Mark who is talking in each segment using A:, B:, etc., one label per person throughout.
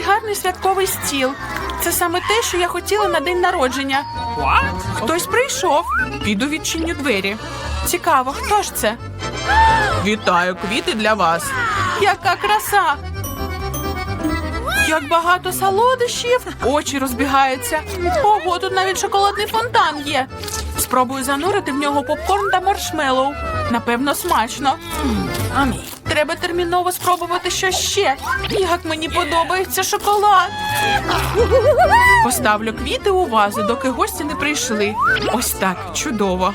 A: Який гарний святковий стіл. Це саме те, що я хотіла на день народження. Хтось прийшов. Піду відчиню двері. Цікаво, хто ж це? Вітаю, квіти для вас. Яка краса! Як багато солодощів, очі розбігаються. Ого, тут навіть шоколадний фонтан є. Спробую занурити в нього попкорн та маршмеллоу. Напевно, смачно. Амі. Треба терміново спробувати що ще. Як мені подобається шоколад. Поставлю квіти у вазу, доки гості не прийшли. Ось так, чудово.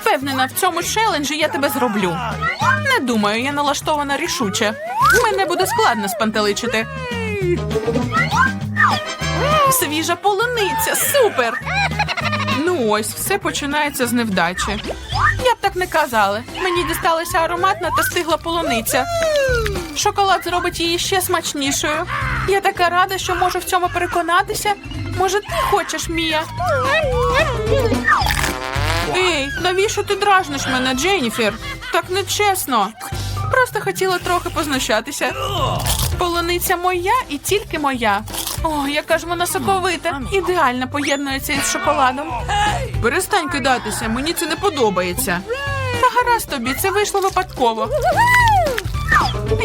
A: Впевнена, в цьому челенджі я тебе зроблю. Не думаю, я налаштована рішуче. Мене буде складно спантеличити. Свіжа полуниця, супер! Ну ось, все починається з невдачі. Я б так не казала. Мені дісталася ароматна та стигла полуниця. Шоколад зробить її ще смачнішою. Я така рада, що можу в цьому переконатися. Може, ти хочеш, Мія? Ей, навіщо ти дражниш мене, Дженніфер? Так нечесно. Просто хотіла трохи познущатися. Полуниця моя і тільки моя. О, яка ж вона соковита. Ідеально поєднується із шоколадом. Перестань кидатися, мені це не подобається. Та гаразд тобі, це вийшло випадково.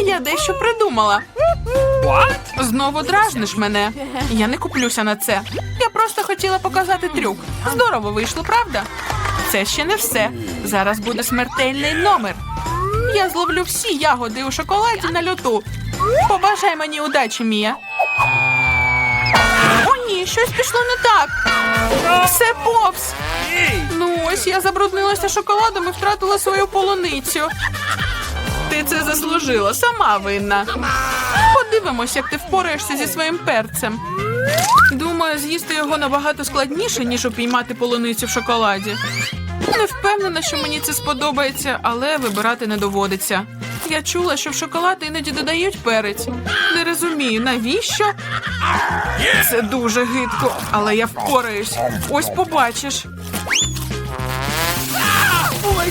A: Я дещо придумала. Знову дражниш мене. Я не куплюся на це. Я просто хотіла показати трюк. Здорово вийшло, правда? Це ще не все. Зараз буде смертельний номер. Я зловлю всі ягоди у шоколаді на льоту. Побажай мені удачі, Мія. О, ні, щось пішло не так. Все повз. Ну ось я забруднилася шоколадом і втратила свою полуницю. Ти це заслужила, сама винна. Подивимось, як ти впораєшся зі своїм перцем. Думаю, з'їсти його набагато складніше, ніж упіймати полуницю в шоколаді. Не впевнена, що мені це сподобається, але вибирати не доводиться. Я чула, що в шоколад іноді додають перець. Не розумію, навіщо? Це дуже гидко, але я впораюсь. Ось побачиш.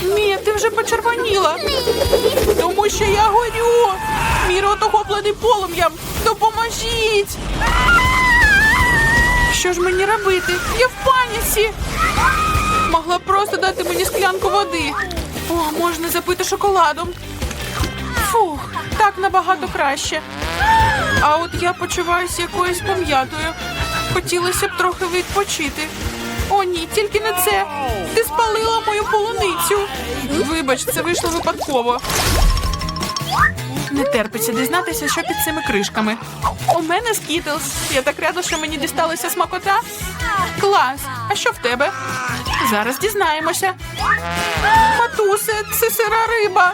A: Мія, ти вже почервоніла. Тому що я горю. Мій рот охоплений полум'ям. Допоможіть. Що ж мені робити? Я в паніці. Могла б просто дати мені склянку води. О, можна запити шоколадом. Фух, так набагато краще. А от я почуваюся якоюсь пом'ятою. Хотілося б трохи відпочити. Ні, тільки не це. Ти спалила мою полуницю. Вибач, це вийшло випадково. Не терпиться дізнатися, що під цими кришками. У мене скітлс. Я так рада, що мені дісталася смакота. Клас. А що в тебе? Зараз дізнаємося. Матусе, це сира риба.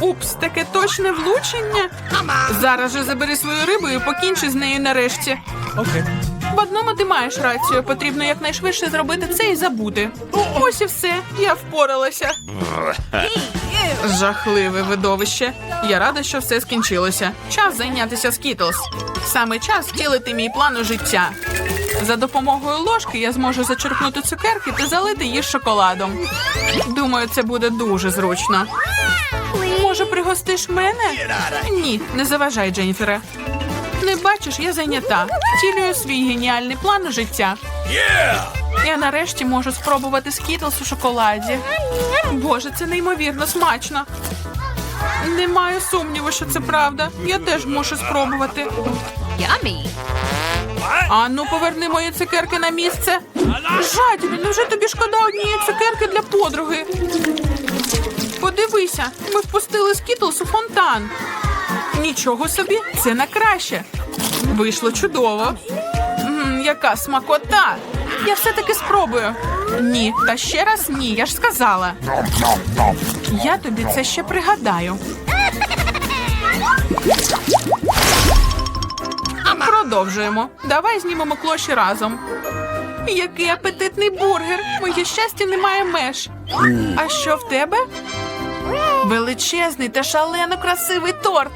A: Упс, таке точне влучення. Зараз же забери свою рибу і покінчи з нею нарешті. В одному ти маєш рацію. Потрібно якнайшвидше зробити це і забути. Ось і все. Я впоралася. Жахливе видовище. Я рада, що все скінчилося. Час зайнятися скітлс. Саме час втілити мій план у життя. За допомогою ложки я зможу зачерпнути цукерки та залити їх шоколадом. Думаю, це буде дуже зручно. Може, пригостиш мене? Ні, не заважай, Дженніфере. Не бачиш, я зайнята. Втілюю свій геніальний план життя. Я нарешті можу спробувати скітлс у шоколаді. Боже, це неймовірно смачно. Не маю сумніву, що це правда. Я теж мушу спробувати.
B: Yummy.
A: Ану, поверни мої цукерки на місце. Жадібі, невже тобі шкода однієї цукерки для подруги? Подивися, ми впустили скітлс у фонтан. Нічого собі, це на краще. Вийшло чудово. М, яка смакота! Я все-таки спробую. Ні, та ще раз ні, я ж сказала. Я тобі це ще пригадаю. Продовжуємо. Давай знімемо клоші разом. Який апетитний бургер! Моє щастя немає меж. А що в тебе? Величезний та шалено красивий торт.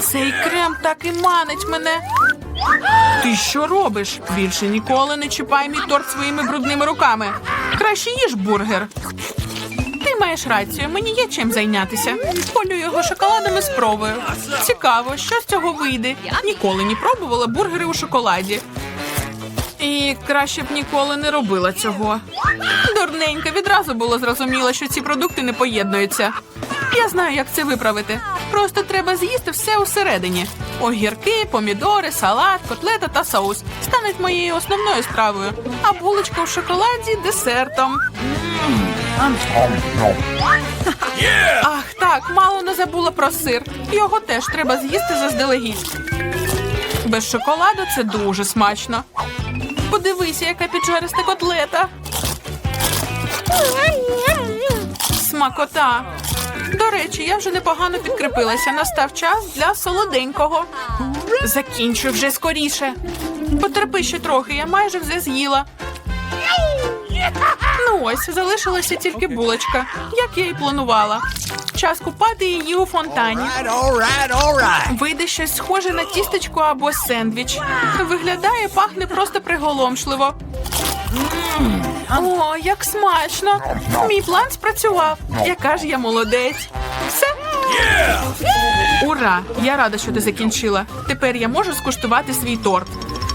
A: Цей крем так і манить мене. Ти що робиш? Більше ніколи не чіпай мій торт своїми брудними руками. Краще їж бургер. Маєш рацію, мені є чим зайнятися. Полю його шоколадом і спробую. Цікаво, що з цього вийде. Ніколи не пробувала бургери у шоколаді. І краще б ніколи не робила цього. Дурненька, відразу було зрозуміло, що ці продукти не поєднуються. Я знаю, як це виправити. Просто треба з'їсти все усередині. Огірки, помідори, салат, котлета та соус стануть моєю основною стравою, а булочка у шоколаді десертом. Ах, так, мало не забула про сир. Його теж треба з'їсти заздалегідь. Без шоколаду це дуже смачно. Подивися, яка піджариста котлета. Смакота. До речі, я вже непогано підкріпилася. Настав час для солоденького. Закінчуй вже скоріше. Потерпи ще трохи, я майже все з'їла. Ну ось, залишилася тільки булочка, як я і планувала. Час купати її у фонтані. Вийде щось схоже на тістечко або сендвіч. Виглядає, пахне просто приголомшливо. О, як смачно! Мій план спрацював. Яка ж я молодець. Все. Ура! Я рада, що ти закінчила. Тепер я можу скуштувати свій торт.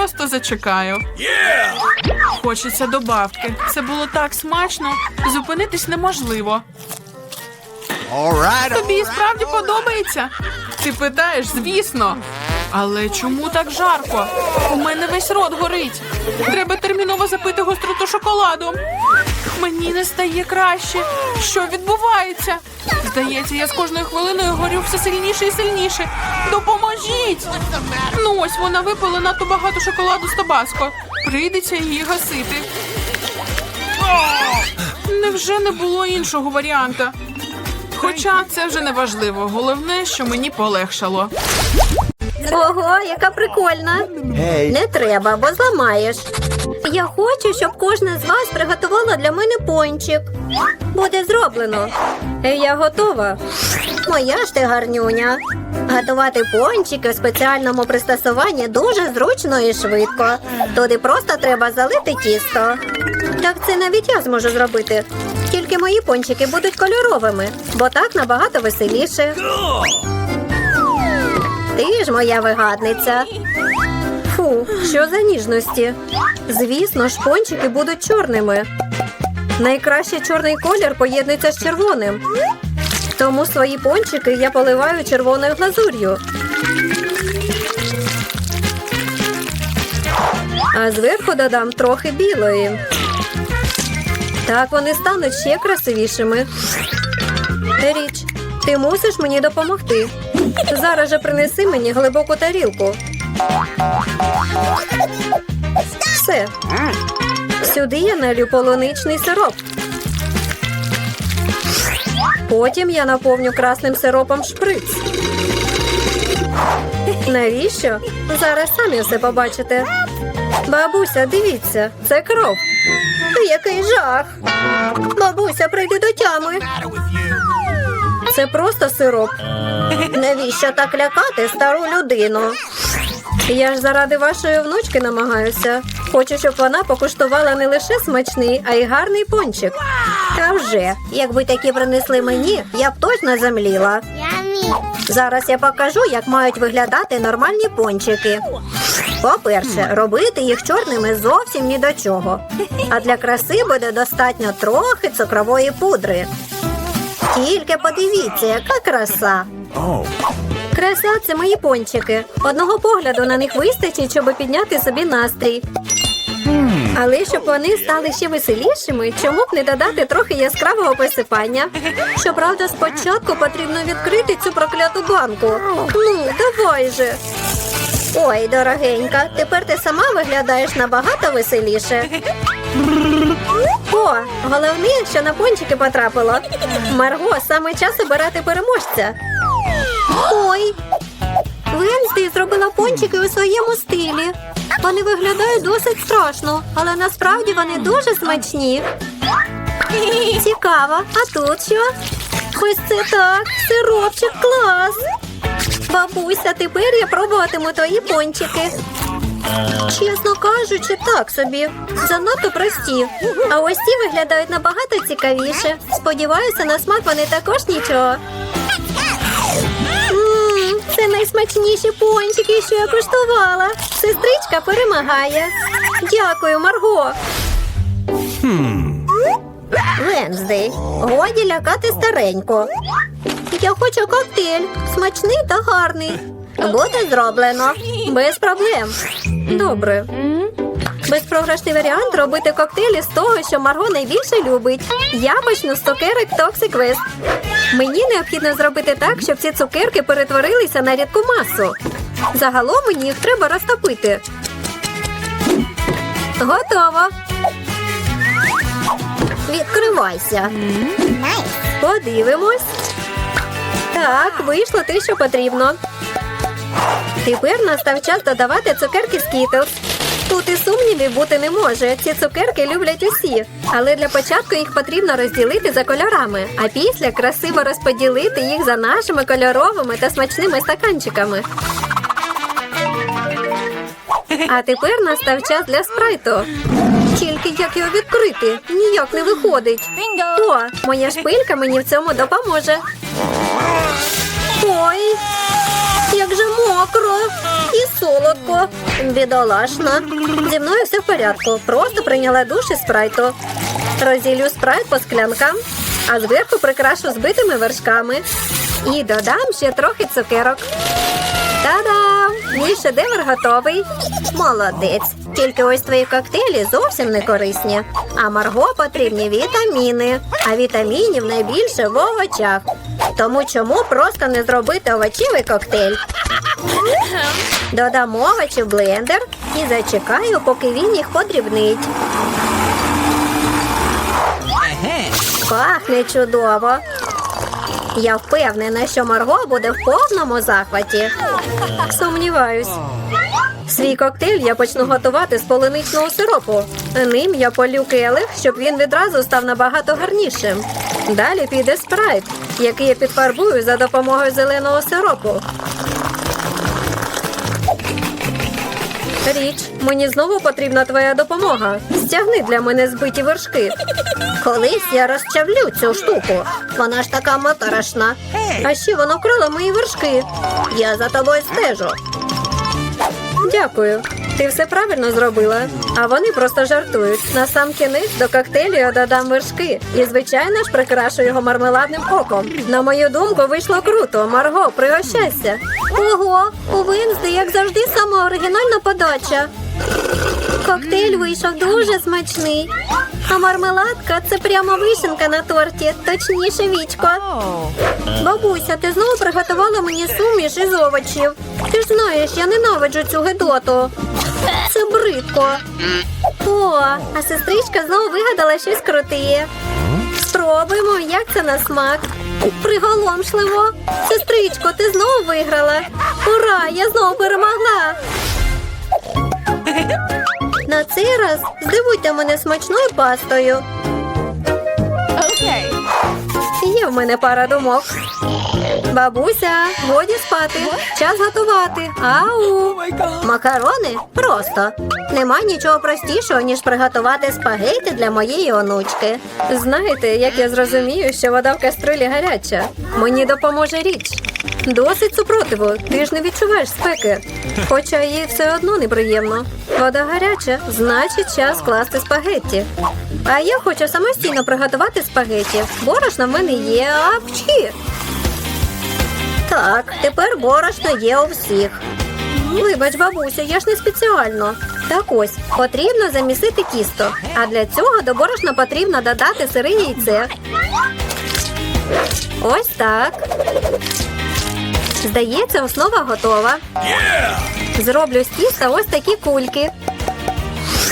A: Просто зачекаю. Хочеться добавки. Це було так смачно. Зупинитись неможливо.
C: All right,
A: Тобі
C: right.
A: справді подобається? Ти питаєш, звісно. Але чому так жарко? У мене весь рот горить. Треба терміново запити гостроту шоколадом. Мені не стає краще. Що відбувається? Здається, я з кожною хвилиною горю все сильніше і сильніше. Допоможіть! Ну ось вона випила надто багато шоколаду з табаско. Прийдеться її гасити. Невже не було іншого варіанта? Хоча це вже не важливо. Головне, що мені полегшало.
D: Ого, яка прикольна. Не треба, бо зламаєш. Я хочу, щоб кожна з вас приготувала для мене пончик. Буде зроблено. Я готова. Моя ж ти гарнюня. Готувати пончики в спеціальному пристосуванні дуже зручно і швидко. Туди просто треба залити тісто. Так це навіть я зможу зробити. Тільки мої пончики будуть кольоровими, бо так набагато веселіше. Ти ж моя вигадниця. Фу, що за ніжності? Звісно, ж, пончики будуть чорними. Найкраще чорний колір поєднується з червоним. Тому свої пончики я поливаю червоною глазур'ю. А зверху додам трохи білої. Так вони стануть ще красивішими. Річ, ти мусиш мені допомогти. Зараз же принеси мені глибоку тарілку. Все. Сюди я налю полуничний сироп. Потім я наповню красним сиропом шприц. Навіщо? Зараз самі все побачите. Бабуся, дивіться, це кров. Який жах. Бабуся, прийди до тями. Це просто сироп. Навіщо так лякати стару людину? Я ж заради вашої внучки намагаюся. Хочу, щоб вона покуштувала не лише смачний, а й гарний пончик. Та вже, якби такі принесли мені, я б точно замліла. Зараз я покажу, як мають виглядати нормальні пончики. По-перше, робити їх чорними зовсім ні до чого. А для краси буде достатньо трохи цукрової пудри. Тільки подивіться, яка краса. Краса це мої пончики. Одного погляду на них вистачить, щоб підняти собі настрій. Але щоб вони стали ще веселішими, чому б не додати трохи яскравого посипання? Щоправда, спочатку потрібно відкрити цю прокляту банку. Ну, давай же. Ой, дорогенька, тепер ти сама виглядаєш набагато веселіше. О, головне, що на пончики потрапило. Марго, саме час обирати переможця. Ой, Венсті зробила пончики у своєму стилі. Вони виглядають досить страшно, але насправді вони дуже смачні. Цікаво, а тут що? Ось це так, сиропчик клас. Бабуся, тепер я пробуватиму твої пончики. Чесно кажучи, так собі. Занадто прості. А ось ці виглядають набагато цікавіше. Сподіваюся, на смак вони також нічого. Це найсмачніші пончики, що я куштувала. Сестричка перемагає. Дякую, Марго. Венздей, годі лякати старенько. Я хочу коктейль, смачний та гарний. Буде зроблено. Без проблем. Добре. Безпрограшний варіант робити коктейлі з того, що Марго найбільше любить. Я почну з цукерок Toxic West. Мені необхідно зробити так, щоб ці цукерки перетворилися на рідку масу. Загалом мені їх треба розтопити. Готово. Відкривайся. Подивимось. Так, вийшло те, що потрібно. Тепер настав час додавати цукерки з Skittles. Тут і сумнівів бути не може. Ці цукерки люблять усі. Але для початку їх потрібно розділити за кольорами, а після красиво розподілити їх за нашими кольоровими та смачними стаканчиками. А тепер настав час для спрайту. Тільки як його відкрити? Ніяк не виходить. О, моя шпилька мені в цьому допоможе. Ой, як же мокро і солодко. Бідолашна. Зі мною все в порядку. Просто прийняла душ із спрайту. Розділю спрайт по склянкам, а зверху прикрашу збитими вершками. І додам ще трохи цукерок. Та-дам! Мій шедевр готовий. Молодець. Тільки ось твої коктейлі зовсім не корисні. А Марго потрібні вітаміни. А вітамінів найбільше в овочах. Тому чому просто не зробити овочевий коктейль? Додам овочі в блендер і зачекаю, поки він їх подрібнить. Пахне чудово. Я впевнена, що Марго буде в повному захваті. Сумніваюсь. Свій коктейль я почну готувати з полуничного сиропу. Ним я полю келих, щоб він відразу став набагато гарнішим. Далі піде спрайт, який я підфарбую за допомогою зеленого сиропу. Річ, мені знову потрібна твоя допомога. Стягни для мене збиті вершки. Колись я розчавлю цю штуку. Вона ж така моторошна. А ще воно крило мої вершки. Я за тобою стежу. Дякую. Ти все правильно зробила. А вони просто жартують. На сам кінець до коктейлю я додам вершки. І, звичайно ж, прикрашу його мармеладним оком. На мою думку, вийшло круто. Марго, пригощайся. Ого, у Винзди, як завжди, сама оригінальна подача. Коктейль вийшов дуже смачний. А мармеладка це прямо вишенка на торті, точніше вічко. Бабуся, ти знову приготувала мені суміш із овочів. Ти ж знаєш, я ненавиджу цю гидоту. Це бридко. О, а сестричка знову вигадала щось круте. Спробуємо, як це на смак. Приголомшливо. Сестричко, ти знову виграла. Ура! Я знову перемогла. На цей раз здивуйте мене смачною пастою.
A: Окей.
D: Є в мене пара думок. Бабуся, годі спати. Час готувати. Ау! Макарони? Просто. Нема нічого простішого, ніж приготувати спагейти для моєї онучки. Знаєте, як я зрозумію, що вода в каструлі гаряча. Мені допоможе річ. Досить супротиву, ти ж не відчуваєш спеки. Хоча їй все одно неприємно. Вода гаряча, значить час класти спагетті. А я хочу самостійно приготувати спагетті. Борошна в мене є, а пчхі. Так, тепер борошно є у всіх. Вибач, бабуся, я ж не спеціально. Так ось, потрібно замісити тісто. А для цього до борошна потрібно додати сире яйце. Ось так. Здається, основа готова. Зроблю з тіста ось такі кульки.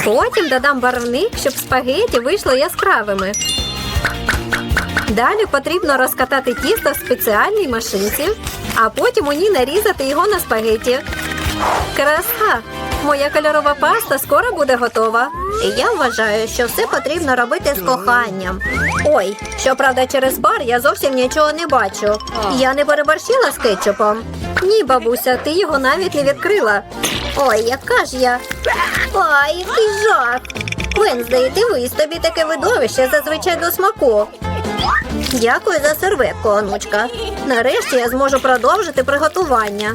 D: Потім додам барвник, щоб спагеті вийшло яскравими. Далі потрібно розкатати тісто в спеціальній машинці, а потім у ній нарізати його на спагеті. Краса! Моя кольорова паста скоро буде готова. І я вважаю, що все потрібно робити з коханням. Ой, щоправда, через бар я зовсім нічого не бачу. Я не переборщила з кетчупом. Ні, бабуся, ти його навіть не відкрила. Ой, яка ж я. Ай, який жах. Венздей, дивись, тобі таке видовище зазвичай до смаку. Дякую за серветку, онучка. Нарешті я зможу продовжити приготування.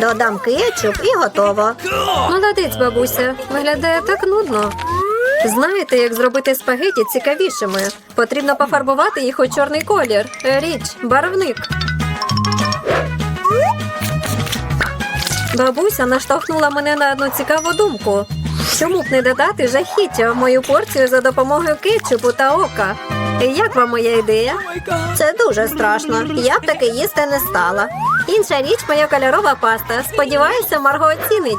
D: Додам кетчуп і готово. Молодець, бабуся. Виглядає так нудно. Знаєте, як зробити спагеті цікавішими? Потрібно пофарбувати їх у чорний колір. Річ, барвник. Бабуся наштовхнула мене на одну цікаву думку. Чому б не додати жахіття в мою порцію за допомогою кетчупу та ока? Як вам моя ідея? Це дуже страшно. Я б таки їсти не стала. Інша річ моя кольорова паста. Сподіваюся, Марго оцінить.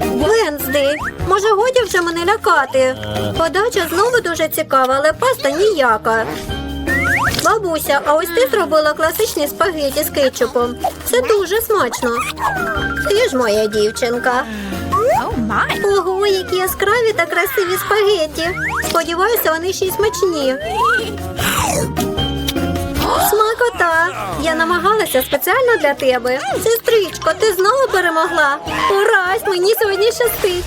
D: Венсди, може годі вже мене лякати? Подача знову дуже цікава, але паста ніяка. Бабуся, а ось ти зробила класичні спагеті з кетчупом. Це дуже смачно. Ти ж моя дівчинка. Ого, які яскраві та красиві спагеті. Сподіваюся, вони ще й смачні. Смакота! Я намагалася спеціально для тебе. Сестричко, ти знову перемогла. Урась, мені сьогодні щастить.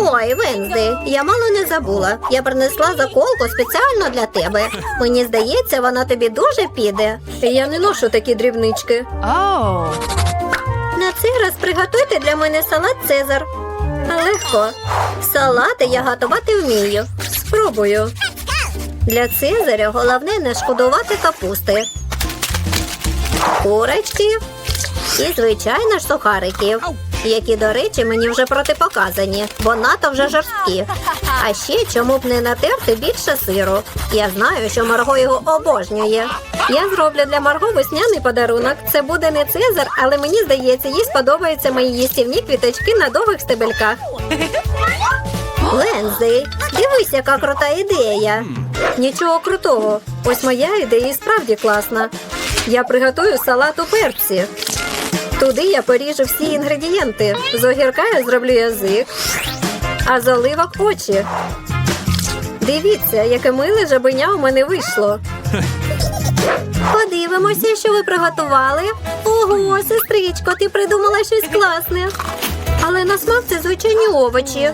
D: Ой, Вензди, я мало не забула. Я принесла заколку спеціально для тебе. Мені здається, вона тобі дуже піде. Я не ношу такі дрібнички.
A: Оу.
D: Цей раз приготуйте для мене салат Цезар. Легко. Салати я готувати вмію. Спробую. Для Цезаря головне не шкодувати капусти. Курочки і, звичайно ж, сухариків, які, до речі, мені вже протипоказані, бо надто вже жорсткі. А ще чому б не натерти більше сиру. Я знаю, що Марго його обожнює. Я зроблю для Марго весняний подарунок. Це буде не Цезар, але мені здається, їй сподобаються мої їстівні квіточки на довгих стебельках. Лензи, дивись, яка крута ідея. Нічого крутого. Ось моя ідея справді класна. Я приготую салат у перці. Туди я поріжу всі інгредієнти. З огірка я зроблю язик, а з очі. Дивіться, яке миле жабеня у мене вийшло. Подивимося, що ви приготували. Ого, сестричко, ти придумала щось класне. Але на смак це звичайні овочі.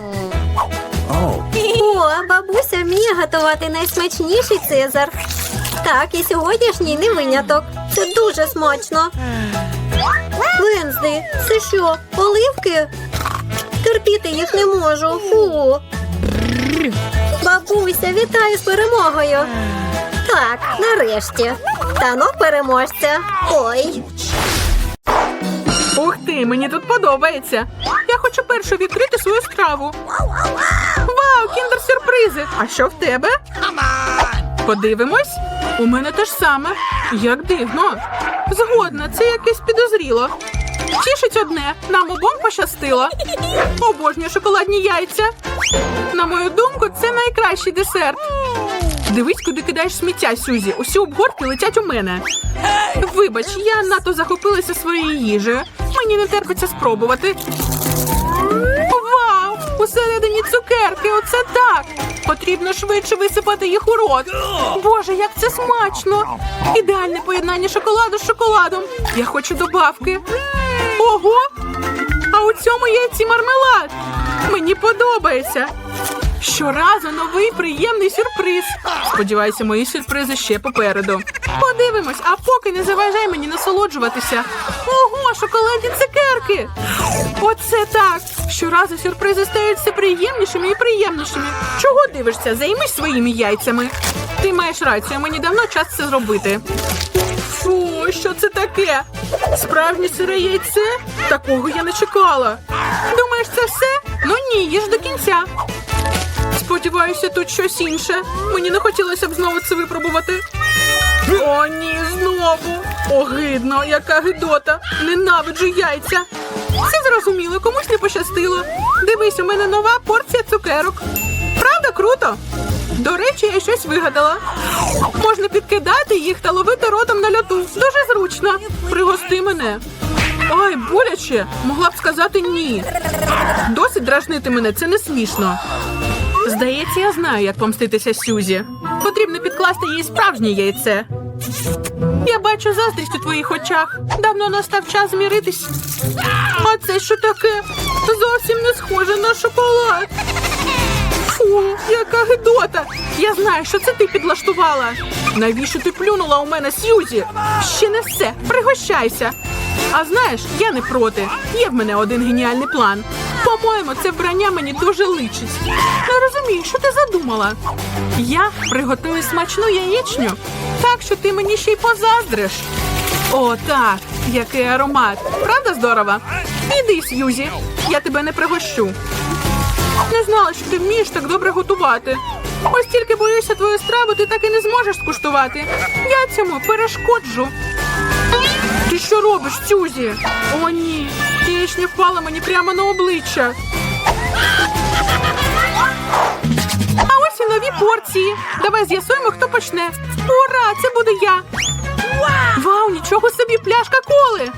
D: О, бабуся вміє готувати найсмачніший цезар. Так, і сьогоднішній не виняток. Це дуже смачно. Вензди, це що, оливки? Терпіти їх не можу. Фу. Бабуся, вітаю з перемогою. Так, нарешті. Танок переможця. Ой.
A: Ух ти, мені тут подобається. Я хочу першу відкрити свою страву. Вау, кіндер-сюрпризи! А що в тебе? Подивимось. У мене те ж саме. Як дивно. Згодна, це якесь підозріло. Тішить одне, нам обом пощастило. Обожнюю шоколадні яйця. На мою думку, це найкращий десерт. Дивись, куди кидаєш сміття, Сюзі. Усі обгортки летять у мене. Вибач, я надто захопилася своєю їжею. Мені не терпиться спробувати. Усередині цукерки, оце так! Потрібно швидше висипати їх у рот. Боже, як це смачно! Ідеальне поєднання шоколаду з шоколадом. Я хочу добавки. Ого! А у цьому яйці мармелад. Мені подобається. Щоразу новий приємний сюрприз. Сподіваюся, мої сюрпризи ще попереду. Подивимось, а поки не заважай мені насолоджуватися. Ого, шоколадні цукерки! Оце так! Щоразу сюрпризи стають все приємнішими і приємнішими. Чого дивишся? Займись своїми яйцями. Ти маєш рацію, мені давно час це зробити. Фу, що це таке? Справжнє сире яйце? Такого я не чекала. Думаєш, це все? Ну ні, їж до кінця. Сподіваюся, тут щось інше. Мені не хотілося б знову це випробувати. О, ні, знову. Огидно, яка гидота. Ненавиджу яйця. Все зрозуміло, комусь не пощастило. Дивись, у мене нова порція цукерок. Правда, круто? До речі, я щось вигадала. Можна підкидати їх та ловити ротом на льоту. Дуже зручно. Пригости мене. Ай, боляче. Могла б сказати ні. Досить дражнити мене, це не смішно. Здається, я знаю, як помститися Сюзі. Потрібно підкласти їй справжнє яйце. Я бачу заздрість у твоїх очах. Давно настав час зміритись. А це що таке? Зовсім не схоже на шоколад. Фу, яка гидота! Я знаю, що це ти підлаштувала. Навіщо ти плюнула у мене, Сьюзі? Ще не все. Пригощайся. А знаєш, я не проти. Є в мене один геніальний план. По-моєму, це вбрання мені дуже личить. Не розумію, що ти задумала. Я приготую смачну яєчню, так що ти мені ще й позаздриш. О, так, який аромат. Правда здорово? Іди, Сьюзі, я тебе не пригощу. Не знала, що ти вмієш так добре готувати. Ось тільки боюся твою страву, ти так і не зможеш скуштувати. Я цьому перешкоджу. Ти що робиш, Сюзі? О, ні. Яєчня впала мені прямо на обличчя. Порції. Давай з'ясуємо, хто почне. Ура! Це буду я. Вау, нічого собі, пляшка коли.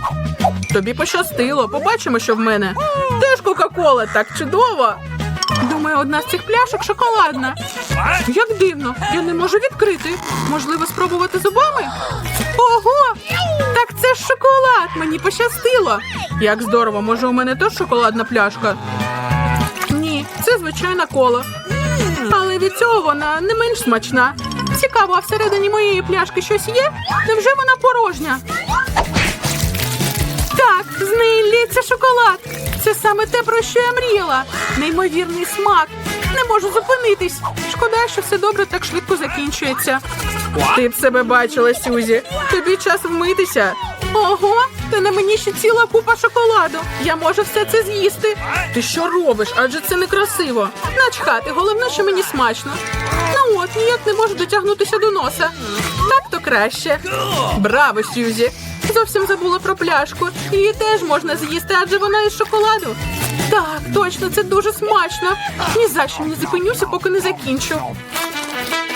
A: Тобі пощастило, побачимо, що в мене. Теж Кока-Кола, так чудово. Думаю, одна з цих пляшок шоколадна. Як дивно, я не можу відкрити. Можливо, спробувати зубами? Ого! Так це ж шоколад! Мені пощастило. Як здорово, може, у мене теж шоколадна пляшка? Ні, це звичайна кола. Але від цього вона не менш смачна. Цікаво, а всередині моєї пляшки щось є? Невже вона порожня? Так, з неї лється шоколад. Це саме те, про що я мріяла. Неймовірний смак. Не можу зупинитись. Шкода, що все добре так швидко закінчується. Ти б себе бачила, Сюзі. Тобі час вмитися. Ого, та на мені ще ціла купа шоколаду. Я можу все це з'їсти. Ти що робиш? Адже це некрасиво. Начхати, головне, що мені смачно. Ну от, ніяк не можу дотягнутися до носа. Так то краще. Браво, Сюзі! Зовсім забула про пляшку. Її теж можна з'їсти, адже вона із шоколаду. Так, точно, це дуже смачно. Ні за що не зупинюся, поки не закінчу.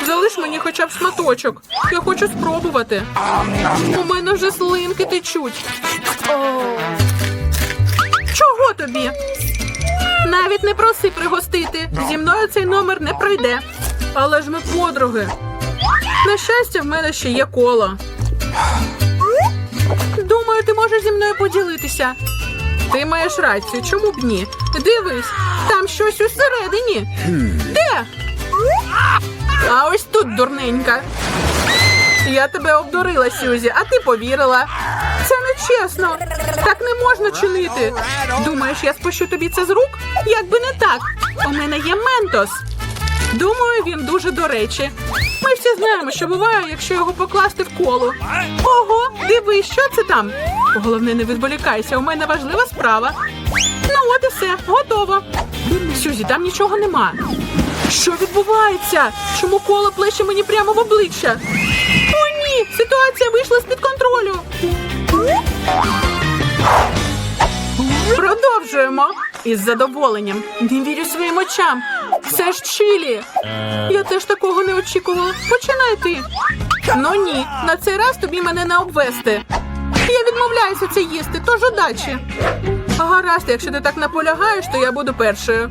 A: Залиш мені хоча б шматочок. Я хочу спробувати. У мене вже слинки течуть. Чого тобі? Навіть не проси пригостити. Зі мною цей номер не пройде. Але ж ми подруги. На щастя, в мене ще є коло. Думаю, ти можеш зі мною поділитися. Ти маєш рацію, чому б ні? Дивись, там щось усередині. Де? А ось тут дурненька. Я тебе обдурила, Сюзі, а ти повірила. Це нечесно. Так не можна чинити. Думаєш, я спущу тобі це з рук? Якби не так. У мене є ментос. Думаю, він дуже до речі. Ми всі знаємо, що буває, якщо його покласти в коло. Ого, дивись, що це там? Головне, не відволікайся, у мене важлива справа. Ну от і все, готово. Сюзі, там нічого нема. Що відбувається? Чому коло плеще мені прямо в обличчя? О, ні! Ситуація вийшла з-під контролю. Продовжуємо. Із задоволенням. Не вірю своїм очам. Це ж чилі. Я теж такого не очікувала. Починай ти. Ну ні, на цей раз тобі мене не обвести. Я відмовляюся це їсти, тож удачі. Гаразд, якщо ти так наполягаєш, то я буду першою.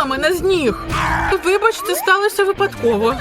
A: Ти на мене з ніг. Вибач, сталося випадково.